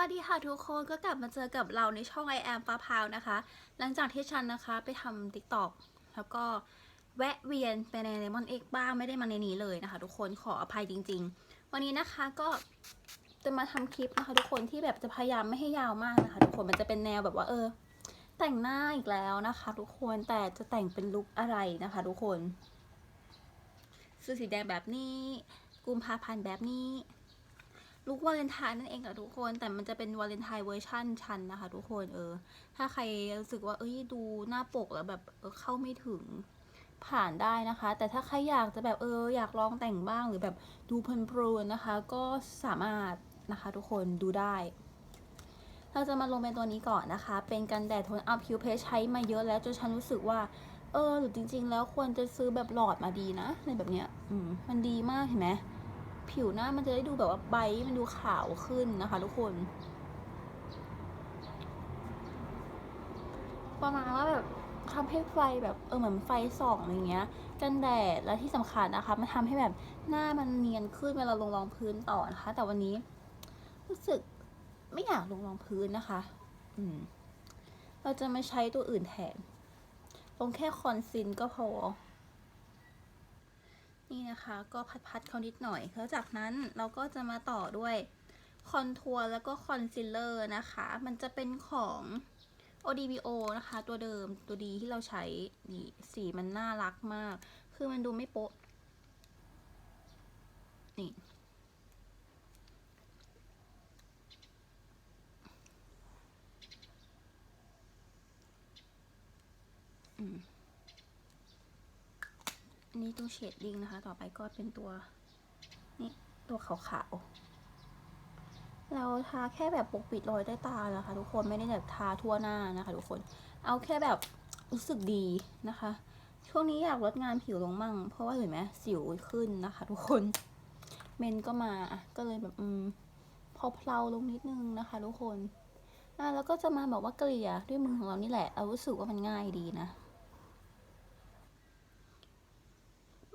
วัสดีค่ะทุกคนก็กลับมาเจอกับเราในช่อง I am ฟ้าพาวนะคะ หลังจากที่ฉันนะคะไปทำ TikTok แล้วก็แวะเวียนไปใน Lemon X บ้างไม่ได้มาในนี้เลยนะคะ ทุกคนขออภัยจริง ๆ วันนี้นะคะก็จะมาทำคลิปนะคะ ทุกคนที่แบบจะพยายามไม่ให้ยาวมากนะคะ ทุกคนมันจะเป็นแนวแบบว่าเออ แต่งหน้าอีกแล้วนะคะ ทุกคนแต่จะแต่งเป็นลุคอะไรนะคะ ทุกคนเสื้อสีแดงแบบนี้ กุมภาพันธ์แบบนี้ ลุกวาเลนไทน์นั่นเองค่ะทุกคน แต่มันจะเป็นวาเลนไทน์เวอร์ชั่นชันนะคะ ทุกคนเออ ถ้าใครรู้สึกว่าเอ้ยดูหน้าปกแล้วแบบเออเข้าไม่ถึงผ่านได้นะคะ แต่ถ้าใครอยากจะแบบเอออยากลองแต่งบ้างหรือแบบดูเพลินๆนะคะ ก็สามารถนะคะ ทุกคนดูได้ เราจะมาลงเป็นตัวนี้ก่อนนะคะ เป็นกันแดดโทนอัพคิวเพชใช้มาเยอะแล้วจนฉันรู้สึกว่าเออหรือจริง ๆ แล้วควรจะซื้อแบบหลอดมาดีนะในแบบเนี้ยอืมมันดีมากเห็นไหม ผิวหน้ามันจะได้ดูแบบว่าใบมันดูขาวขึ้นนะคะ ทุกคน ประมาณว่าแบบทำให้ไฟแบบเออเหมือนไฟส่องอะไรเงี้ย กันแดดและที่สำคัญนะคะมันทำให้แบบหน้ามันเนียนขึ้นเวลาลงรองพื้นต่อนะคะ แต่วันนี้ รู้สึกไม่อยากลงรองพื้นนะคะ อืม เราจะม่ใช้ตัวอื่นแทนลงแค่คอนซีลก็พอ นี่นะคะก็พัดๆเขานิดหน่อยแล้วจากนั้นเราก็จะมาต่อด้วยคอนทัวร์แล้วก็คอนซีลเลอร์นะคะ มันจะเป็นของ ODBO นะคะ ตัวเดิมตัวดีที่เราใช้นี่สีมันน่ารักมาก คือมันดูไม่โป๊ะ นี่อืม อันนี้ตัวเชดดิ้งนะคะ ต่อไปก็เป็นตัว นี่ตัวขาวๆ เราทาแค่แบบปกปิดรอยใต้ตานะคะ ทุกคนไม่ได้แบบทาทั่วหน้านะคะ ทุกคน เอาแค่แบบรู้สึกดีนะคะ ช่วงนี้อยากลดงานผิวลงมั่ง เพราะว่าเห็นไหมสิวขึ้นนะคะ ทุกคน เมนก็มาอะก็เลยแบบอืมพอเพลาลงนิดนึงนะคะ ทุกคนอะแล้วก็จะมาแบบว่าเกลี่ยด้วยมือของเรานี่แหละเรารู้สึกว่ามันง่ายดีนะ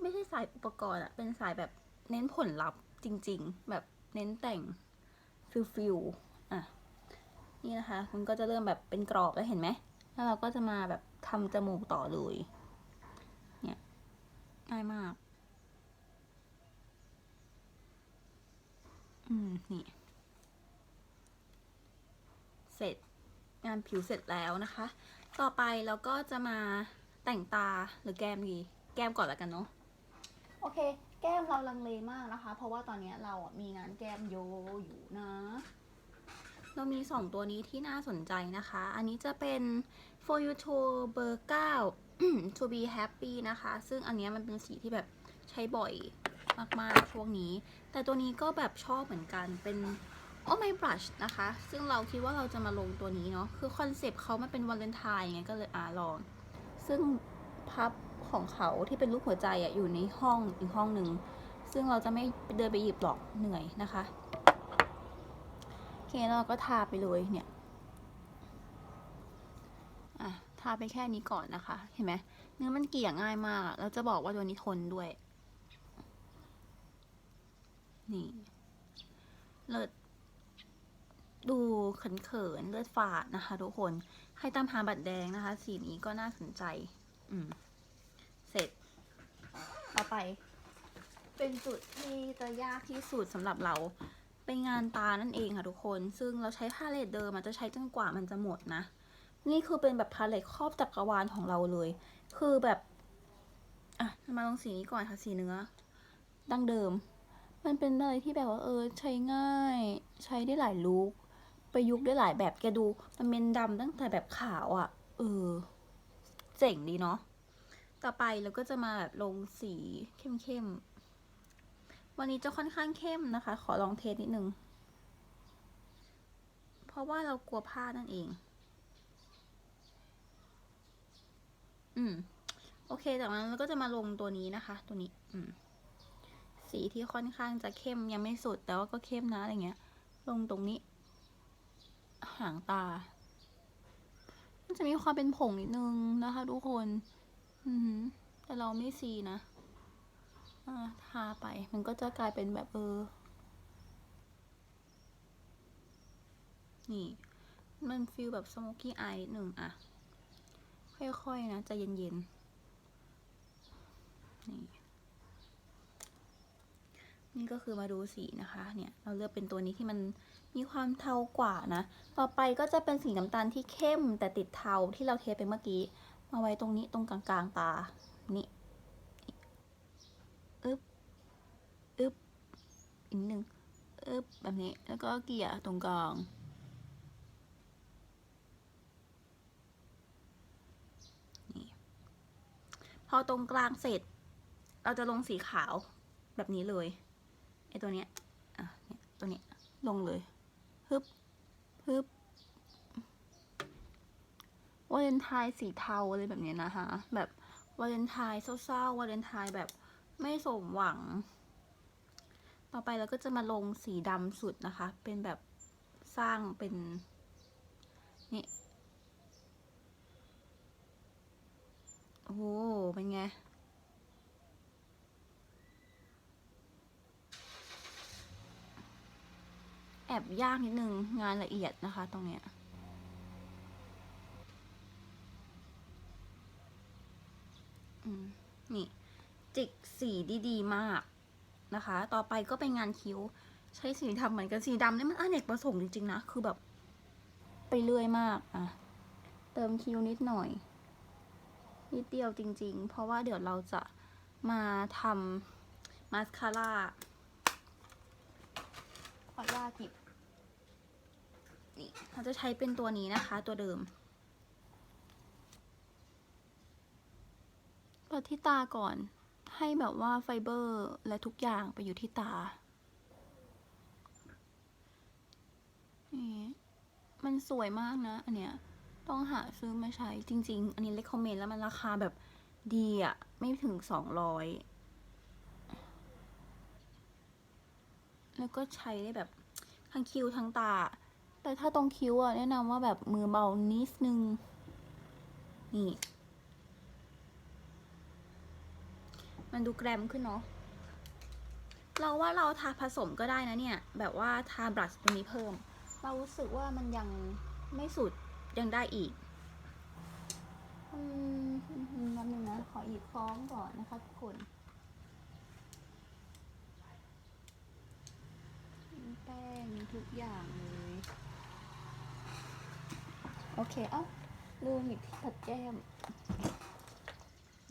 ไม่ใช่ สายอุปกรณ์อะเป็นสายแบบเน้นผลลัพธ์จริง ๆ แบบเน้นแต่งฟิลฟิลอะนี่นะคะมันก็จะเริ่มแบบเป็นกรอบแล้วเห็นไหมแล้วเราก็จะมาแบบทำจมูกต่อเลยเนี่ยง่ายมาก อืมนี่เสร็จงานผิวเสร็จแล้วนะคะ ต่อไปเราก็จะมาแต่งตาหรือแก้มดี แก้มก่อนแล้วกันเนาะ โอเค แก้มเราลังเลมากนะคะ เพราะว่าตอนนี้เราอะมีงานแก้มโยอยู่นะ เรามีสองตัวนี้ที่น่าสนใจนะคะ อันนี้จะเป็น for you to เบอร์ 9 to be happy นะคะ ซึ่งอันนี้มันเป็นสีที่แบบใช้บ่อยมากๆช่วงนี้ แต่ตัวนี้ก็แบบชอบเหมือนกันเป็น oh my brush นะคะ ซึ่งเราคิดว่าเราจะมาลงตัวนี้เนาะ คือคอนเซปต์เขามันเป็นวาเลนไทน์ไงก็เลยอ่าลอง ซึ่ง พับของเขาที่เป็นรูปหัวใจอะอยู่ในห้องอีกห้องหนึ่งซึ่งเราจะไม่เดินไปหยิบหรอกเหนื่อยนะคะโอเคเราก็ทาไปเลยเนี่ยอะทาไปแค่นี้ก่อนนะคะ เห็นไหมเนื้อมันเกลี่ยง่ายมากอะแล้วจะบอกว่าตัวนี้ทนด้วย นี่เลิศดูเขินๆเลือดฝาดนะคะ ทุกคน ใครตามหาบัตรแดงนะคะ สีนี้ก็น่าสนใจ อืม เสร็จ ต่อไป เป็นจุดที่จะยากที่สุดสำหรับเรา เป็นงานตานั่นเองค่ะทุกคน ซึ่งเราใช้พาเลตเดิมมันจะใช้จนกว่ามันจะหมดนะ นี่คือเป็นแบบพาเลตครอบจักรวาลของเราเลย คือแบบ อะ มาลองสีนี้ก่อนค่ะสีเนื้อ ดั้งเดิม มันเป็นอะไรที่แบบว่าเออ ใช้ง่าย ใช้ได้หลายลุคประยุกต์ได้หลายแบบแกดู มันเป็นดำตั้งแต่แบบขาวอะ่ะ เออ เจ๋งดีเนาะ ต่อไปเราก็จะมาแบบลงสีเข้มๆ วันนี้จะค่อนข้างเข้มนะคะ ขอลองเทสนิดนึง เพราะว่าเรากลัวพลานั่นเอง อืม โอเค จากนั้นเราก็จะมาลงตัวนี้นะคะ ตัวนี้ อืม สีที่ค่อนข้างจะเข้มยังไม่สุด แต่ว่าก็เข้มนะอะไรเงี้ย ลงตรงนี้ หางตา จะมีความเป็นผงนิดนึงนะคะ ทุกคน อือแต่เราไม่ซีนะอ่าทาไป มันก็จะกลายเป็นแบบเออ นี่ มันฟีลแบบสโมกกี้ไอหนึ่งอะค่อยๆนะใจเย็นๆ นี่ นี่ก็คือมาดูสีนะคะ เนี่ยเราเลือกเป็นตัวนี้ที่มันมีความเทากว่านะ ต่อไปก็จะเป็นสีน้ำตาลที่เข้มแต่ติดเทาที่เราเทไปเมื่อกี้ มาไว้ตรงนี้ตรงกลางๆตา นี่อึ๊บอึ๊บอีกนึงอึ๊บแบบนี้ แล้วก็เกลี่ยตรงกลางนี่พอตรงกลางเสร็จ เราจะลงสีขาวแบบนี้เลย อตัวเนี้ยอะเนี่ยตัวเนี้ยลงเลยฮึบฮึบวาเลนไทน์สีเทาอะไรแบบเนี้ยนะคะ แบบวาเลนไทน์เศร้าๆวาเลนไทน์แบบไม่สมหวัง ต่อไปเราก็จะมาลงสีดำสุดนะคะ เป็นแบบสร้างเป็นนี่โอ้โหเป็นไง แอบยากนิดนึงงานละเอียดนะคะ ตรงเนี้ยนี่จิกสีดีๆ มากนะคะ ต่อไปก็เป็นงานคิ้ว ใช้สีทำเหมือนกันสีดำนี่มันอเนกประสงค์จริง ๆ นะ คือแบบ ไปเรื่อยมากอะ เติมคิ้วนิดหน่อย นิดเดียวจริง ๆ เพราะว่าเดี๋ยวเราจะมาทำมาสคาร่า ขออนุญาตหยิบนี่เราจะใช้เป็นตัวนี้นะคะ ตัวเดิมปัดที่ตาก่อน ให้แบบว่าไฟเบอร์และทุกอย่างไปอยู่ที่ตานี่มันสวยมากนะ อันเนี้ย ต้องหาซื้อมาใช้จริง ๆ อันนี้เล c คอมเมนต์แล้วมันราคาแบบดีอะไม่ถึงสองร้อย แล้วก็ใช้ได้แบบทั้งคิ้วทั้งตา แต่ถ้าตรงคิ้วอะแนะนำว่าแบบมือเบานิดนึง นี่ มันดูแกรมขึ้นเนาะ เราว่าเราทาผสมก็ได้นะเนี่ย แบบว่าทาบลัชตรงนี้เพิ่ม เรารู้สึกว่ามันยังไม่สุดยังได้อีกอืมน้ำหนึ่งนะ ขอหยิบฟ้องก่อนนะคะทุกคน แป้งมีทุกอย่างเลย โอเค เอ้าลืมหยิบที่ตัดแก้ม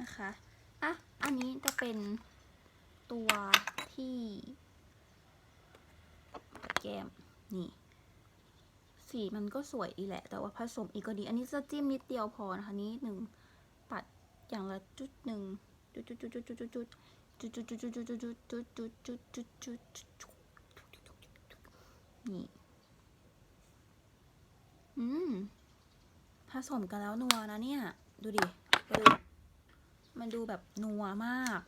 นะคะ อะ อันนี้จะเป็นตัวที่ตัดแก้ม นี่ สีมันก็สวยอีแหละ แต่ว่าผสมอีกก็ดี อันนี้จะจิ้มนิดเดียวพอนะคะ นิดหนึ่งปัดอย่างละจุดหนึ่งจุดจุดจุดจุดจุดจุดจุดจุดจุดจุดจุดจุดจุดจุดจุดจุดจุดจุดจุด นี่ อืม ผสมกันแล้วนัวนะเนี่ย ดูดิมันดูแบบนัวมาก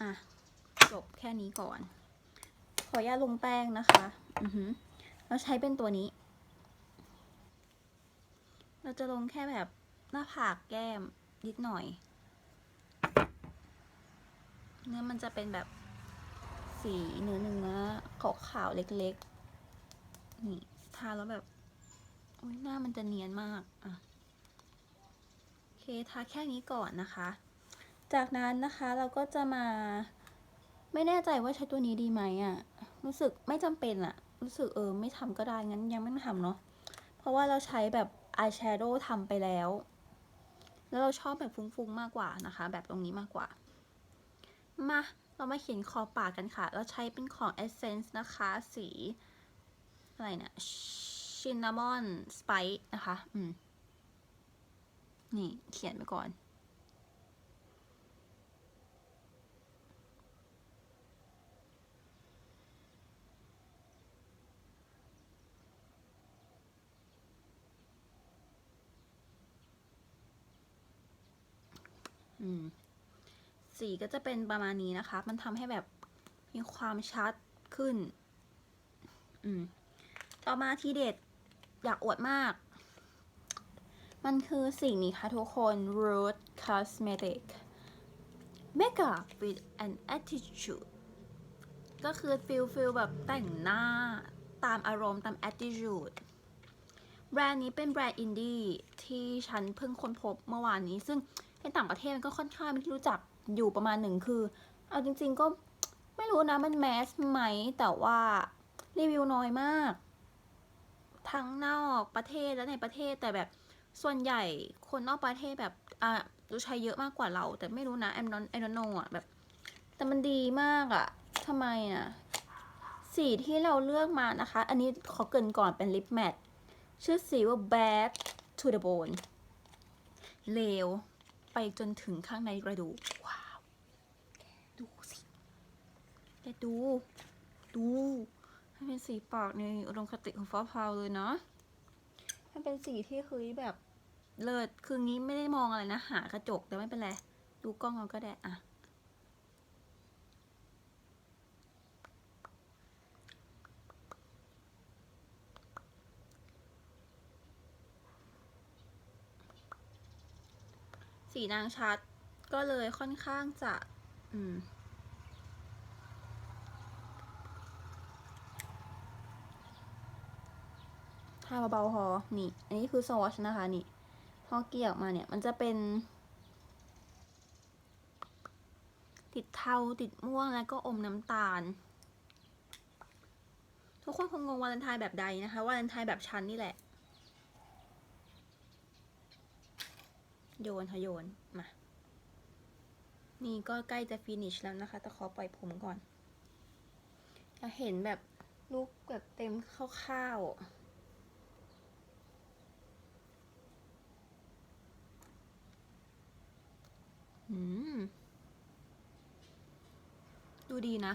อะ จบแค่นี้ก่อน ขออนุญาตลงแป้งนะคะ อือหือเราใช้เป็นตัวนี้ เราจะลงแค่แบบหน้าผากแก้มนิดหน่อย เนื้อมันจะเป็นแบบ สีเนื้อเนื้อขาวๆเล็กๆ นี่ทาแล้วแบบโอ้ยหน้ามันจะเนียนมากอะโอเคทาแค่นี้ก่อนนะคะ จากนั้นนะคะเราก็จะมาไม่แน่ใจว่าใช้ตัวนี้ดีไหมอะ รู้สึกไม่จำเป็นอะรู้สึกเออไม่ทำก็ได้งั้นยังไม่ต้องทำเนาะเพราะว่าเราใช้แบบอายแชโดว์ทำไปแล้ว แล้วเราชอบแบบฟุ้งๆมากกว่านะคะ แบบตรงนี้มากกว่า มา เรามาเขียนขอบปากกันค่ะ เราใช้เป็นของ Essence นะคะ สี อะไรเนี่ย Cinnamon Spice นะคะ อืม นี่เขียนไปก่อน อืม สีก็จะเป็นประมาณนี้นะคะ มันทำให้แบบมีความชัดขึ้น อืม ต่อมาทีเด็ดอยากอวดมาก มันคือสิ่งนี้ค่ะทุกคน Root Cosmetic Makeup with an Attitude ก็คือฟิลฟิลแบบแต่งหน้าตามอารมณ์ตาม attitude แบรนด์นี้เป็นแบรนด์อินดี้ที่ฉันเพิ่งค้นพบเมื่อวานนี้ ซึ่งในต่างประเทศมันก็ค่อนข้างเป็นที่รู้จัก อยู่ประมาณหนึ่งคือ เอาจริง ๆ ก็ไม่รู้นะมันแมสไหม แต่ว่ารีวิวน้อยมาก ทั้งนอกประเทศและในประเทศแต่แบบส่วนใหญ่คนนอกประเทศแบบอะรู้ใช้เยอะมากกว่าเรา แต่ไม่รู้นะแอมนอนไอ don't know อะแบบ แต่มันดีมากอะทำไมอะสีที่เราเลือกมานะคะ อันนี้ขอเกินก่อนเป็นลิปแมทชื่อสีว่า bad to the bone เลวไปจนถึงข้างในกระดูกว้าว ดูสิ แกดู ดู ให้เป็นสีปากในอุดมคติของฟ้าพาวเลยเนาะให้เป็นสีที่คือแบบเลิศคืองี้ไม่ได้มองอะไรนะ หากระจกแต่ไม่เป็นไร ดูกล้องเอาก็ได้อะสีนางชัดก็เลยค่อนข้างจะ อืม ทาเบาๆพอ นี่ อันนี้คือสวอชนะคะ นี่ พอเกี่ยวออกมาเนี่ย มันจะเป็น ติดเทา ติดม่วง แล้วก็อมน้ำตาล ทุกคนคงงงวาเลนไทน์แบบใดนะคะ วาเลนไทน์แบบชั้นนี่แหละ โยนค่ะโยน มา นี่ก็ใกล้จะฟินิชแล้วนะคะ แต่ขอปล่อยผมก่อนจะเห็นแบบลุกแบบเต็มคร่าวๆอืม ดูดีนะ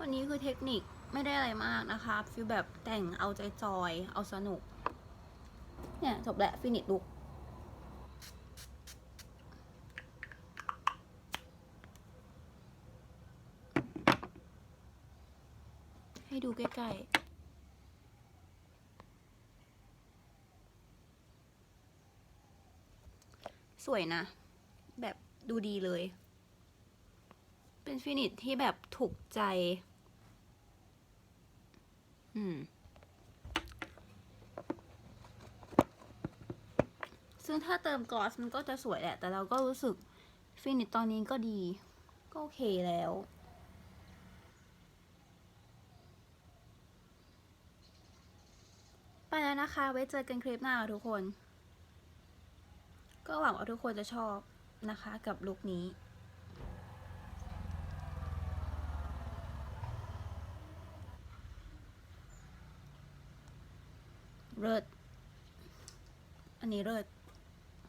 วันนี้คือเทคนิคไม่ได้อะไรมากนะคะฟิลแบบแต่งเอาใจจอย เอาสนุก เนี่ย จบแล้วฟินิชลุกให้ดูใกล้ ๆ สวยนะ แบบดูดีเลย เป็นฟินิชที่แบบถูกใจ อืม ซึ่งถ้าเติมกลอสมันก็จะสวยแหละ แต่เราก็รู้สึกฟินิชตอนนี้ก็ดี ก็โอเคแล้ว ไปแล้วนะคะ ไว้เจอกันคลิปหน้าทุกคน ก็หวังว่าทุกคนจะชอบนะคะกับลุคนี้เลิศอันนี้เลิศ